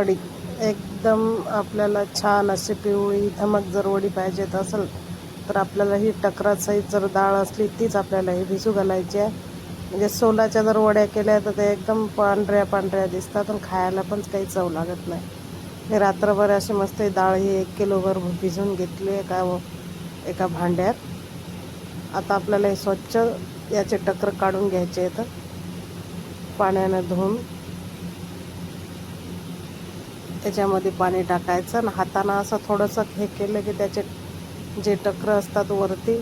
वडी. एकदम आपल्याला छान अशी पिवळी धमक जर वडी पाहिजेत असेल तर आपल्याला ही टकरासहित जर डाळ असली तीच आपल्याला ही भिजू घालायची आहे. म्हणजे सोलाच्या जर वड्या केल्या तर ते एकदम पांढऱ्या पांढऱ्या दिसतात आणि खायला पण काही चव लागत नाही. मी रात्रभर अशी मस्त डाळ ही एक किलोभर भिजून घेतली एका एका भांड्यात. आता आपल्याला हे स्वच्छ याचे टकर काढून घ्यायचे आहेत. पाण्यानं धुवून. त्याच्यामध्ये पाणी टाकायचं आणि हातानं असं थोडंसं हे केलं की त्याचे जे टकर असतात वरती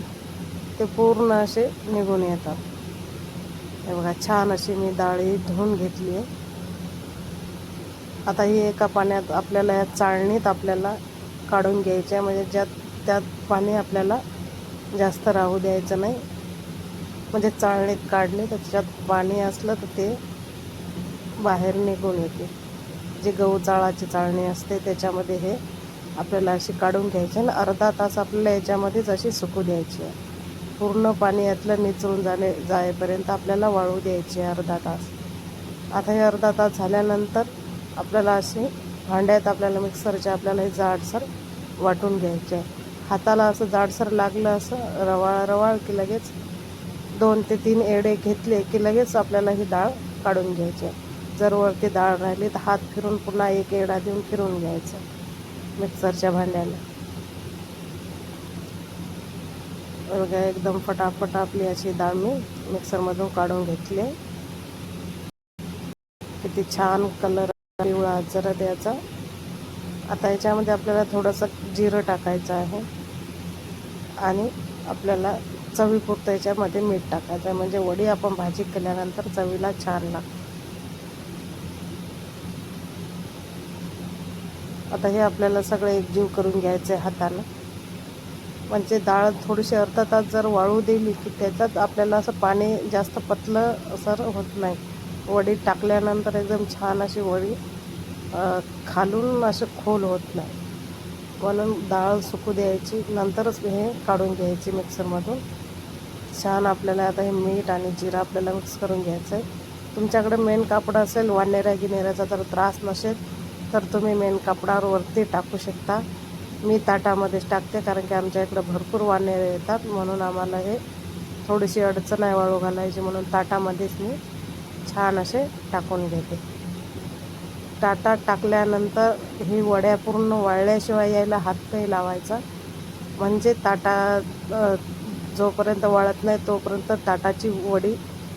ते पूर्ण असे निघून येतात. हे बघा छान अशी मी डाळी धुवून घेतली आहे. आता ही एका पाण्यात आपल्याला या चाळणीत आपल्याला काढून घ्यायची आहे. म्हणजे ज्यात त्यात पाणी आपल्याला जास्त राहू द्यायचं नाही. म्हणजे चाळणीत काढले तर त्याच्यात पाणी असलं तर ते बाहेर निघून येते. जे गहू चाळाची चाळणी असते त्याच्यामध्ये हे आपल्याला अशी काढून घ्यायची आणि अर्धा तास आपल्याला याच्यामध्येच अशी सुकू द्यायची आहे. पूर्ण पाणी यातलं निचळून जाणे जायपर्यंत आपल्याला वाळू द्यायची आहे अर्धा तास. आता हे अर्धा तास झाल्यानंतर आपल्याला अशी भांड्यात आपल्याला मिक्सरच्या आपल्याला हे जाडसर वाटून घ्यायचे आहे. हाताला असं जाडसर लागलं असं रवाळ रवाळ की लगेच दोन ते तीन एडे घेतले की लगेच आपल्याला ही डाळ काढून घ्यायची आहे. जर वरती डाळ राहिली तर हात फिरून पुन्हा एक एडा देऊन फिरून घ्यायचं मिक्सरच्या भांड्याला. बघा एकदम फटाफट आपली अशी डाळ मी मिक्सरमधून काढून घेतली. किती छान कलर पिवळा जरा द्यायचा आता याच्यामध्ये आपल्याला थोडंसं जिरं टाकायचं आहे. आणि आपल्याला चवीपुरतं याच्यामध्ये मीठ टाकायचं आहे. म्हणजे वडी आपण भाजी केल्यानंतर चवीला छान लागते. आता हे आपल्याला सगळं एकजीव करून घ्यायचं आहे हातानं. म्हणजे डाळ थोडीशी अर्धा तास जर वाळू दिली की त्याच्यात आपल्याला असं पाणी जास्त पतलं असं होत नाही. वडी टाकल्यानंतर एकदम छान अशी वडी खालून असं खोल होत नाही. म्हणून डाळ सुकू द्यायची नंतरच हे काढून घ्यायची मिक्सरमधून. छान आपल्याला आता हे मीठ आणि जिरा आपल्याला मिक्स करून घ्यायचं आहे तुमच्याकडे मेन कापड असेल वानेरा गिनेऱ्याचा तर त्रास नसेल. तर तुम्ही मेन कापडावर वरती टाकू शकता. मी ताटामध्येच टाकते कारण की आमच्या इकडं भरपूर वाणे येतात म्हणून आम्हाला हे थोडीशी अडचण आहे वाळू घालायची म्हणून ताटामध्येच मी छान असे टाकून घेते. ताटा टाकल्यानंतर ही वड्या पूर्ण वाळल्याशिवाय यायला हात नाही लावायचा. म्हणजे ताटा जोपर्यंत वाळत नाही तोपर्यंत ताटाची वडी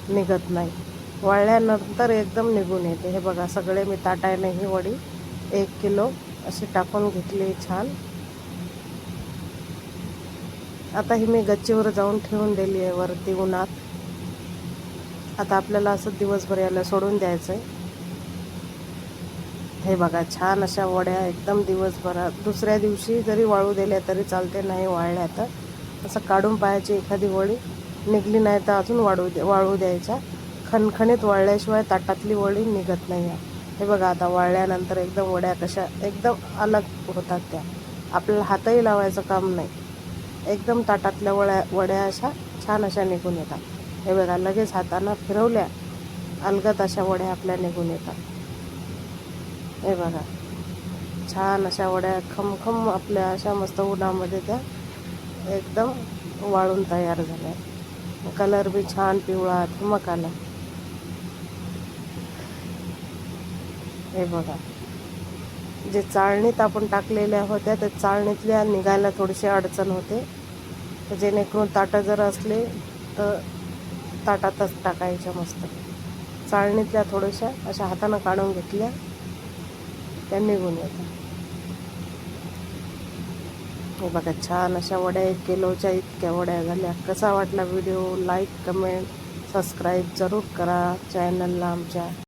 निघत नाही. वाळल्यानंतर एकदम निघून येते. हे बघा सगळे मी ताटाने ही वडी एक किलो अशी टाकून घेतली छान. आता ही मी गच्चीवर जाऊन ठेवून दिली आहे वरती उन्हात. आता आपल्याला असं दिवसभर याला सोडून द्यायचं आहे हे बघा छान अशा वड्या एकदम दिवसभरात दुसऱ्या दिवशी जरी वाळू दिल्या तरी चालते नाही वाळल्या तर. असं काढून पाहायची एखादी वडी. निघली नाही तर अजून वाळू दे वाळू द्यायच्या. खणखणीत वाळल्याशिवाय ताटातली वडी निघत नाही. आहे हे बघा आता वाळल्यानंतर एकदम वड्या कशा एकदम अलग होतात त्या. आपल्याला हातही लावायचं काम नाही. एकदम ताटातल्या वड्या वड्या अशा छान अशा निघून येतात. हे बघा लगेच हातानं फिरवल्या अलगत अशा वड्या आपल्या निघून येतात. हे बघा छान अशा वड्या खमखम आपल्या अशा मस्त उन्हामध्ये त्या एकदम वाळून तयार झाल्या. कलर बी छान पिवळा धमक आला. हे बघा. जे चाळणीत आपण टाकलेल्या होत्या त्या चाळणीतल्या निघायला थोडीशी अडचण होते. तर जेणेकरून ताटं जर असले तर ताटातच टाकायच्या मस्त. चाळणीतल्या थोड्याशा अशा हातानं काढून घेतल्या. त्या निघून येतात. हे बघा छान अशा वड्या एक किलोच्या इतक्या वड्या झाल्या. कसा वाटला व्हिडिओ? लाईक कमेंट सबस्क्राईब जरूर करा. चॅनलला आमच्या